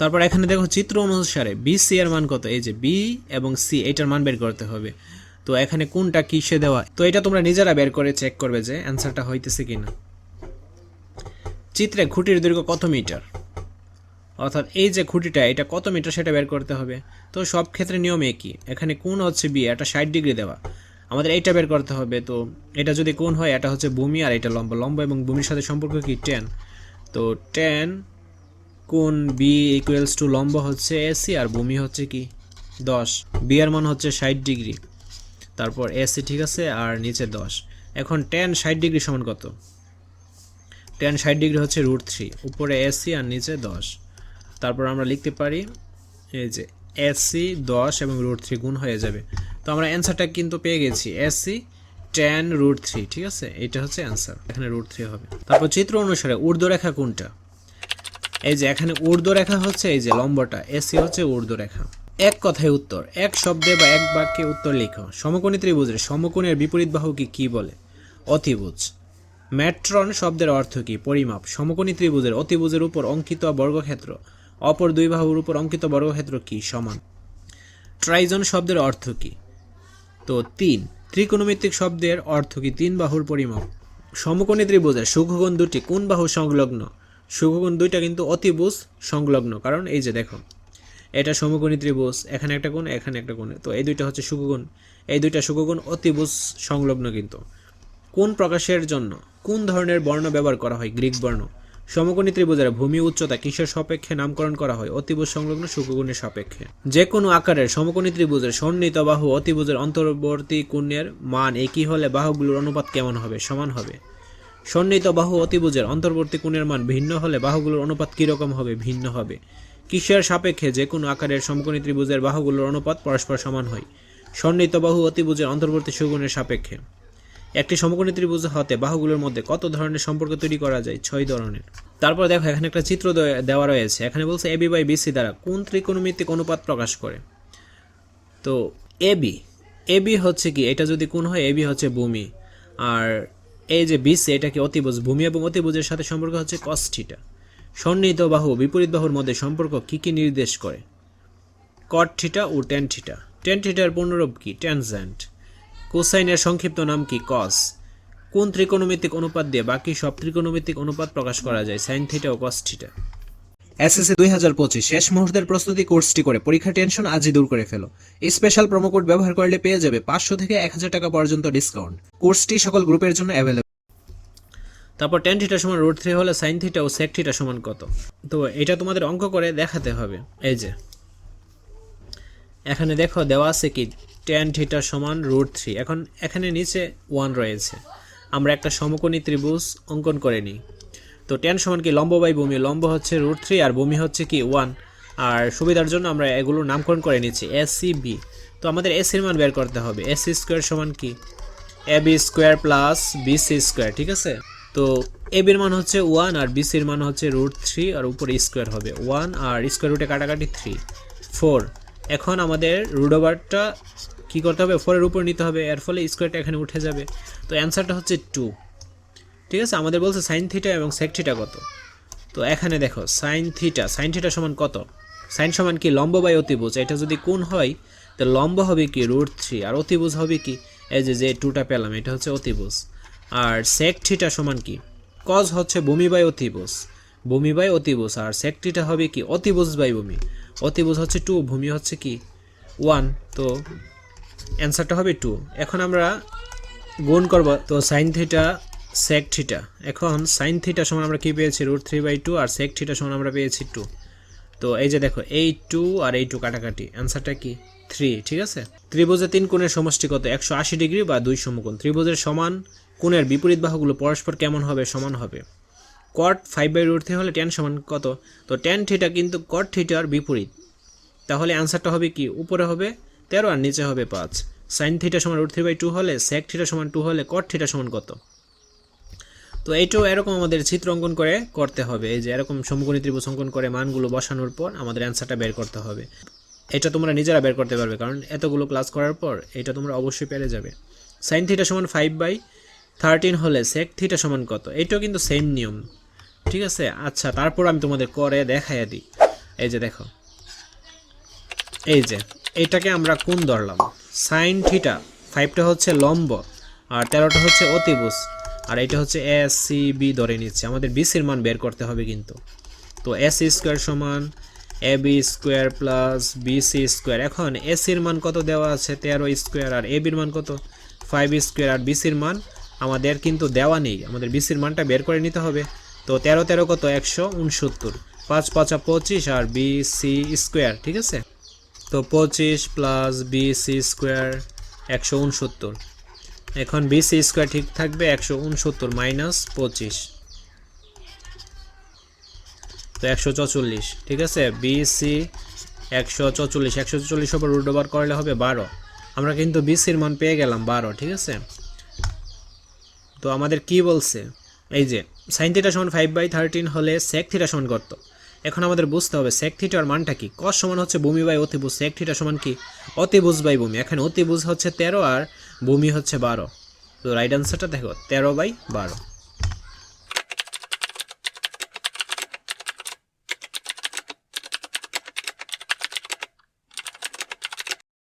তারপর এখানে দেখো চিত্র অনুসারে বি সি এর মান কত? এই যে বি এবং সি এটার মান বের করতে হবে। তো এখানে কোনটা কিসে দেওয়া? তো এটা তোমরা নিজেরা বের করে চেক করবে যে অ্যান্সারটা হইতেছে কিনা। চিত্রে খুঁটির দৈর্ঘ্য কত মিটার? অর্থাৎ এই যে খুঁটিটা, এটা কত মিটার সেটা বের করতে হবে। তো সব ক্ষেত্রে নিয়ম একই। এখানে কোন হচ্ছে বি এটা ষাট ডিগ্রি দেওয়া। আমাদের এইটা বের করতে হবে। তো এটা যদি কোন হয়, এটা হচ্ছে ভূমি আর এটা লম্বা। লম্বা এবং ভূমির সাথে সম্পর্ক কি? টেন তো টেন কোন বি ইকুয়ালস টু লম্ব হচ্ছে এসি আর ভূমি হচ্ছে কি? দশ। বি এর মান হচ্ছে ষাট ডিগ্রি। তারপর এসি ঠিক আছে আর নিচে দশ। এখন টেন ষাট ডিগ্রি সমান কত? টেন ষাট ডিগ্রি হচ্ছে রুট থ্রি উপরে এসি আর নিচে দশ। তারপর আমরা লিখতে পারি এই যে এসি দশ এবং রুট থ্রি গুণ হয়ে যাবে। তো আমরা অ্যান্সারটা কিন্তু পেয়ে গেছি। এসি টেন রুট থ্রি ঠিক আছে? এটা হচ্ছে অ্যান্সার এখানে রুট থ্রি হবে। তারপর চিত্র অনুসারে ঊর্ধ্বরেখা কোনটা? এই যে এখানে ঊর্ধ্বরেখা হচ্ছে, এই যে লম্বটা, এসি হচ্ছে ঊর্ধ্বরেখা এক কথায় উত্তর, এক শব্দে বা এক বাক্যে উত্তর লেখো। সমকোণী ত্রিভুজের, সমকোণের বিপরীত বাহুকে কি বলে? অতিভুজ। ম্যাট্রন শব্দের অর্থ কি? পরিমাপ। সমকোণী ত্রিভুজের অতিভুজের উপর অঙ্কিত বর্গক্ষেত্র, অপর দুই বাহুর উপর অঙ্কিত বর্গক্ষেত্র কি? সমান। ট্রাইজন শব্দের অর্থ কি? তো তিন, ত্রিকোণমিতিক শব্দের অর্থ কি? তিন বাহুর পরিমাপ। সমকোণী ত্রিভুজের সুখগণ দুটি, কোন বাহু সংলগ্ন? সুখগণ দুইটা কিন্তু অতিভুজ সংলগ্ন। কারণ এই যে দেখো, এটা সমকোণী ত্রিভুজ, এখানে একটা কোণ এখানে একটা কোণ তো এই দুইটা হচ্ছে সুখগুণ এই দুইটা সুখগুণ অতিভুজ সংলগ্ন কিন্তু। কোন প্রকাশের জন্য, কোন ধরনের বর্ণ ব্যবহার করা হয় গ্রিক বর্ণ? সমকোণী ত্রিভুজের ভূমি, উচ্চতা, কিসের সাপেক্ষে নামকরণ করা হয়? অতিভুজ সংলগ্ন সুখগুণের সাপেক্ষে। যে কোনো আকারের সমকোণী ত্রিভুজের সন্নিহিত বাহু অতিভুজের অন্তর্বর্তী কোণের মান একই হলে বাহুগুলোর অনুপাত কেমন হবে? সমান হবে। সন্নিহিত বাহু অতিভুজের অন্তর্বর্তী কোণের মান ভিন্ন হলে বাহুগুলোর অনুপাত কীরকম হবে ভিন্ন হবে। কিসের সাপেক্ষে যে কোনো আকারের সমকোণী ত্রিভুজের বাহুগুলোর অনুপাত পরস্পর সমান হয়। সন্নিহিত বাহু অতিভুজের অন্তর্বর্তী সুগুণের সাপেক্ষে। একটি সমকোণী ত্রিভুজ হতে বাহুগুলোর মধ্যে কত ধরনের সম্পর্ক তৈরি করা যায়? ছয় ধরনের। তারপর দেখো, এখানে একটা চিত্র দেওয়া রয়েছে। এখানে বলছে এবি বাই বিসি দ্বারা কোন ত্রিকোণমিতিক অনুপাত প্রকাশ করে? তো এবি এবি হচ্ছে কি? এটা যদি কোন হয় এবি হচ্ছে ভূমি। আর এই যে বিস এটা কি অতিভুজ? ভূমি এবং অতিভুজের সাথে সম্পর্ক হচ্ছে কষ্টিটা সন্নিহিত বাহু, বিপরীত বাহুর মধ্যে সম্পর্ক কী কী নির্দেশ করে? কট থিটা ও টেন থিটা টেন থিটার পূর্ণরূপ কি? ট্যানজেন্ট কোসাইনের সংক্ষিপ্ত নাম কি? কস কোন ত্রিকোণমিতিক অনুপাত দিয়ে বাকি সব ত্রিকোণমিতিক অনুপাত প্রকাশ করা যায়? সাইন থিটা ও কস এসএসসি দুই হাজার পঁচিশ শেষ মুহূর্তের প্রস্তুতি কোর্সটি করে পরীক্ষা টেনশন আজই দূর করে ফেলো। স্পেশাল প্রোমো কোড ব্যবহার করলে পেয়ে যাবে পাঁচশো থেকে এক হাজার টাকা পর্যন্ত ডিসকাউন্ট কোর্সটি সকল গ্রুপের জন্য অ্যাভেলেবল তারপর টেন থিটা সমান রুট থ্রি হলে সাইন থিটা ও সেক থিটা সমান কত? তো এটা তোমাদের অঙ্ক করে দেখাতে হবে। এই যে, এখানে দেখো দেওয়া আছে কি টেন থিটা সমান রুট থ্রি এখন এখানে নিচে ওয়ান রয়েছে। আমরা একটা সমকোণী ত্রিভুজ অঙ্কন করে নিই। তো টেন সমান কি লম্ব বাই ভূমি লম্ব হচ্ছে রুট থ্রি আর ভূমি হচ্ছে কি ওয়ান আর সুবিধার জন্য আমরা এগুলোর নামকরণ করে নিচ্ছি এস সি বি তো আমাদের এসির মান বের করতে হবে এস সি স্কোয়ার সমান কি? A B square plus B C square ঠিক আছে? তো এ বির মান হচ্ছে ওয়ান আর বি সির মান হচ্ছে রুট থ্রি আর উপরে স্কোয়ার হবে ওয়ান আর স্কোয়ার রুটে কাটাকাটি থ্রি ফোর এখন আমাদের রুট ওভারটা কী করতে হবে? ফোরের উপর নিতে হবে, এর ফলে স্কোয়ারটা এখানে উঠে যাবে। তো অ্যান্সারটা হচ্ছে টু ঠিক আছে? আমাদের বলছে সাইন থিটা এবং সেক থিটা কত? তো এখানে দেখো সাইন থিটা সাইন থিটা সমান কত? সাইন সমান কি? লম্ব বাই অতিভুজ। এটা যদি কোন হয়, তো লম্ব হবে কি? রুট থ্রি আর অতিভুজ হবে কি? এই যে যে টুটা পেলাম, এটা হচ্ছে অতিভুজ। আর সেক থিটা সমান কি? কজ হচ্ছে ভূমি বাই অতিভুজ। ভূমি বাই অতিভুজ। আর সেক থিটা হবে কি? অতিভুজ বাই ভূমি। অতিভুজ হচ্ছে টু ভূমি হচ্ছে কি? ওয়ান তো অ্যান্সারটা হবে টু এখন আমরা গুণ করব। তো সাইন থিটা সেক থিটা এখন সাইন থিটা সমান আমরা কি পেয়েছি? রুট থ্রি বাই টু আর সেক থিটা সমান আমরা পেয়েছি টু তো এই যে দেখো, এই টু আর এই টু কাটাকাটি। অ্যান্সারটা কি? থ্রি ঠিক আছে? ত্রিভুজের তিন কোণের সমষ্টি কত? একশো আশি ডিগ্রি বা দুই সমকোণ। ত্রিভুজের সমান কোণের বিপরীত বাহুগুলো পরস্পর কেমন হবে? সমান হবে। Cot five by root three হলে টেন সমান কত? তো টেন থিটা কিন্তু কট থিটার বিপরীত। তাহলে অ্যান্সারটা হবে কি? উপরে হবে তেরো আর নিচে হবে পাঁচ। সাইন থিটা সমান রুট থ্রি বাই টু হলে সেক থিটা সমান টু হলে কট থিটা সমান কত? তো এইটাও এরকম আমাদের চিত্র অঙ্কন করে করতে হবে। এই যে এরকম সমকোণী ত্রিভুজ অঙ্কন করে মানগুলো বসানোর পর আমাদের অ্যান্সারটা বের করতে হবে। এটা তোমরা নিজেরা বের করতে পারবে, কারণ এতগুলো ক্লাস করার পর এটা তোমরা অবশ্যই পেরে যাবে। সাইন থিটা সমান ফাইভ বাই থার্টিন হলে সেক থিটা সমান কত? এটাও কিন্তু সেম নিয়ম। ঠিক আছে? আচ্ছা তারপর আমি তোমাদের করে দেখাইয়া দিই। এই যে দেখো। এই যে, এটাকে আমরা কোন ধরলাম। সাইন থিটা ফাইভটা হচ্ছে লম্ব আর তেরোটা হচ্ছে অতিভুজ। আর এটা হচ্ছে এস সি বি ধরে নিচ্ছে। আমাদের বিসির মান বের করতে হবে কিন্তু। তো এস স্কোয়ার সমান A B square plus BC square এখন এসির মান কত দেওয়া আছে? তেরো স্কোয়ার আর এ বির মান কত? ফাইভ স্কোয়ার আর বিসির মান আমাদের কিন্তু দেওয়া নেই। আমাদের বিসির মানটা বের করে নিতে হবে। তো তেরো তেরো কত? একশো উনসত্তর। পাঁচ পাঁচা পঁচিশ আর বিসি স্কোয়ার ঠিক আছে? তো পঁচিশ প্লাস বিসি স্কোয়ার একশো উনসত্তর। এখন বিসি স্কোয়ার ঠিক থাকবে একশো উনসত্তর মাইনাস পঁচিশ। তো একশো চৌচল্লিশ, ঠিক আছে? বিসি একশো চৌচল্লিশ, একশো চল্লিশ ওপর রুট ওভার করলে হবে বারো। আমরা কিন্তু বিসির মান পেয়ে গেলাম বারো, ঠিক আছে? তো আমাদের কি বলছে? এই যে সাইন থিটা সমান ফাইভ বাই থার্টিন হলে সেক থিটা সমান কত? এখন আমাদের বুঝতে হবে সেক থিটার মানটা কি? কস সমান হচ্ছে ভূমি বাই অতিভুজ। সেক থিটা সমান কি? অতিভুজ বাই ভূমি। এখানে অতিভুজ হচ্ছে তেরো আর ভূমি হচ্ছে বারো। তো রাইট আনসারটা দেখো, তেরো বাই বারো।